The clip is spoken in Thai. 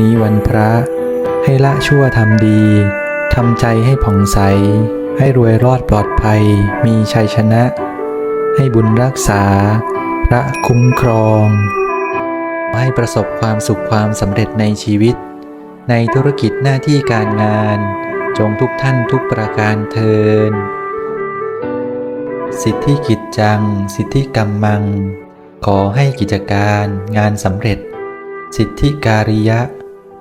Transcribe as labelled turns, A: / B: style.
A: นี้วันพระ ให้ละชั่วทำดีทำใจให้ผ่องใส ให้รวยรอดปลอดภัย มีชัยชนะ ให้บุญรักษา พระคุ้มครอง ให้ประสบความสุขความสำเร็จในชีวิต ในธุรกิจหน้าที่การงาน จงทุกท่านทุกประการเทิน สิทธิกิจจัง สิทธิกรรมัง ขอให้กิจการงานสำเร็จ สิทธิการิยะ